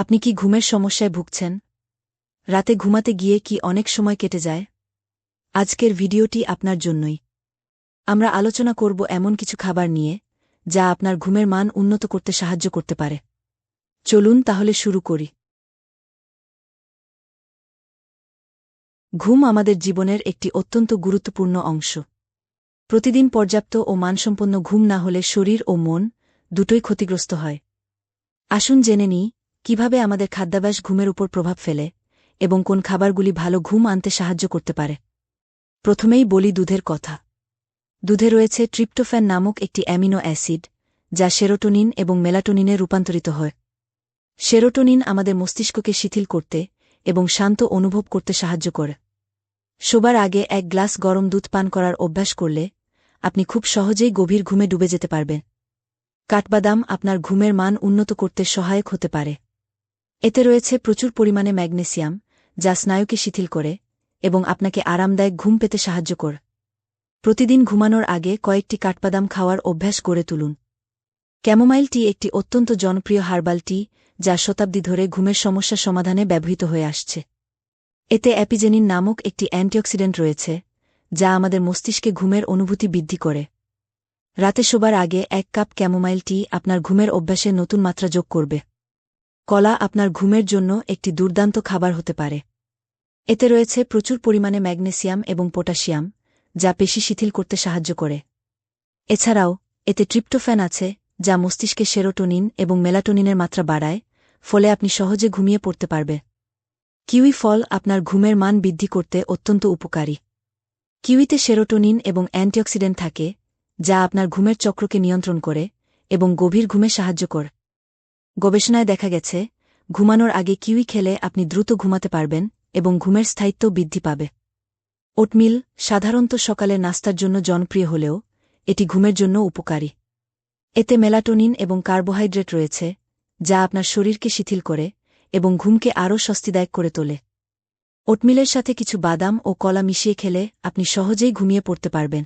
আপনি কি ঘুমের সমস্যায় ভুগছেন? রাতে ঘুমাতে গিয়ে কি অনেক সময় কেটে যায়? আজকের ভিডিওটি আপনার জন্যই। আমরা আলোচনা করব এমন কিছু খাবার নিয়ে, যা আপনার ঘুমের মান উন্নত করতে সাহায্য করতে পারে। চলুন তাহলে শুরু করি। ঘুম আমাদের জীবনের একটি অত্যন্ত গুরুত্বপূর্ণ অংশ। প্রতিদিন পর্যাপ্ত ও মানসম্পন্ন ঘুম না হলে শরীর ও মন দুটোই ক্ষতিগ্রস্ত হয়। আসুন জেনে নিই কীভাবে আমাদের খাদ্যাভ্যাস ঘুমের উপর প্রভাব ফেলে এবং কোন খাবারগুলি ভালো ঘুম আনতে সাহায্য করতে পারে। প্রথমেই বলি দুধের কথা। দুধে রয়েছে ট্রিপ্টোফ্যান নামক একটি অ্যামিনো অ্যাসিড, যা সেরোটোনিন এবং মেলাটোনিনে রূপান্তরিত হয়। সেরোটোনিন আমাদের মস্তিষ্ককে শিথিল করতে এবং শান্ত অনুভব করতে সাহায্য করে। শোবার আগে এক গ্লাস গরম দুধ পান করার অভ্যাস করলে আপনি খুব সহজেই গভীর ঘুমে ডুবে যেতে পারবেন। কাঠবাদাম আপনার ঘুমের মান উন্নত করতে সহায়ক হতে পারে। এতে রয়েছে প্রচুর পরিমাণে ম্যাগনেসিয়াম, যা স্নায়ুকে শিথিল করে এবং আপনাকে আরামদায়ক ঘুম পেতে সাহায্য কর। প্রতিদিন ঘুমানোর আগে কয়েকটি কাঠবাদাম খাওয়ার অভ্যাস করে তুলুন। ক্যামোমাইল টি একটি অত্যন্ত জনপ্রিয় হার্বাল টি, যা শতাব্দী ধরে ঘুমের সমস্যা সমাধানে ব্যবহৃত হয়ে আসছে। এতে অ্যাপিজেনিন নামক একটি অ্যান্টিঅক্সিডেন্ট রয়েছে, যা আমাদের মস্তিষ্কে ঘুমের অনুভূতি বৃদ্ধি করে। রাতে শোবার আগে এক কাপ ক্যামোমাইল টি আপনার ঘুমের অভ্যাসে নতুন মাত্রা যোগ করবে। কলা আপনার ঘুমের জন্য একটি দুর্দান্ত খাবার হতে পারে। এতে রয়েছে প্রচুর পরিমাণে ম্যাগনেসিয়াম এবং পটাশিয়াম, যা পেশি শিথিল করতে সাহায্য করে। এছাড়াও, এতে ট্রিপ্টোফ্যান আছে, যা মস্তিষ্কে সেরোটোনিন এবং মেলাটোনিনের মাত্রা বাড়ায়, ফলে আপনি সহজে ঘুমিয়ে পড়তে পারবে। কিউই ফল আপনার ঘুমের মান বৃদ্ধি করতে অত্যন্ত উপকারী। কিউইতে সেরোটোনিন এবং অ্যান্টিঅক্সিডেন্ট থাকে, যা আপনার ঘুমের চক্রকে নিয়ন্ত্রণ করে এবং গভীর ঘুমে সাহায্য কর। গবেষণায় দেখা গেছে, ঘুমানোর আগে কিউই খেলে আপনি দ্রুত ঘুমাতে পারবেন এবং ঘুমের স্থায়িত্ব বৃদ্ধি পাবে। ওটমিল সাধারণত সকালে নাস্তার জন্য জনপ্রিয় হলেও এটি ঘুমের জন্য উপকারী। এতে মেলাটোনিন এবং কার্বোহাইড্রেট রয়েছে, যা আপনার শরীরকে শিথিল করে এবং ঘুমকে আরও স্বস্তিদায়ক করে তোলে। ওটমিলের সাথে কিছু বাদাম ও কলা মিশিয়ে খেলে আপনি সহজেই ঘুমিয়ে পড়তে পারবেন।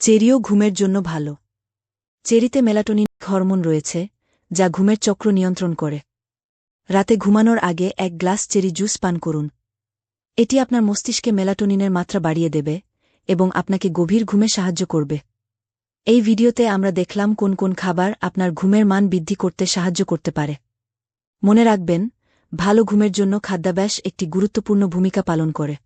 চেরিও ঘুমের জন্য ভালো। চেরিতে মেলাটোনিন হরমোন রয়েছে যা ঘুমের চক্র নিয়ন্ত্রণ করে। রাতে ঘুমানোর আগে এক গ্লাস চেরি জুস পান করুন। এটি আপনার মস্তিষ্কে মেলাটোনিনের মাত্রা বাড়িয়ে দেবে এবং আপনাকে গভীর ঘুমে সাহায্য করবে। এই ভিডিওতে আমরা দেখলাম কোন কোন খাবার আপনার ঘুমের মান বৃদ্ধি করতে সাহায্য করতে পারে। মনে রাখবেন, ভালো ঘুমের জন্য খাদ্যাভ্যাস একটি গুরুত্বপূর্ণ ভূমিকা পালন করে।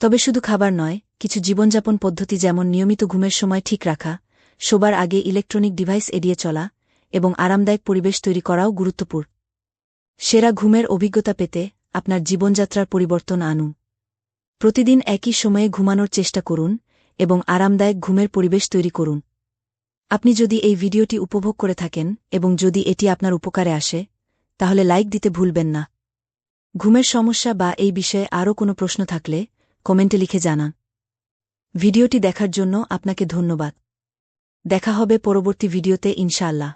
তবে শুধু খাবার নয়, কিছু জীবনযাপন পদ্ধতি যেমন নিয়মিত ঘুমের সময় ঠিক রাখা, শোবার আগে ইলেকট্রনিক ডিভাইস এড়িয়ে চলা এবং আরামদায়ক পরিবেশ তৈরি করাও গুরুত্বপূর্ণ। সেরা ঘুমের অভিজ্ঞতা পেতে আপনার জীবনযাত্রার পরিবর্তন আনুন। প্রতিদিন একই সময়ে ঘুমানোর চেষ্টা করুন এবং আরামদায়ক ঘুমের পরিবেশ তৈরি করুন। আপনি যদি এই ভিডিওটি উপভোগ করে থাকেন এবং যদি এটি আপনার উপকারে আসে, তাহলে লাইক দিতে ভুলবেন না। ঘুমের সমস্যা বা এই বিষয়ে আরও কোনো প্রশ্ন থাকলে কমেন্টে লিখে জানান। ভিডিওটি দেখার জন্য আপনাকে ধন্যবাদ। দেখা হবে পরবর্তী ভিডিওতে ইনশাআল্লাহ।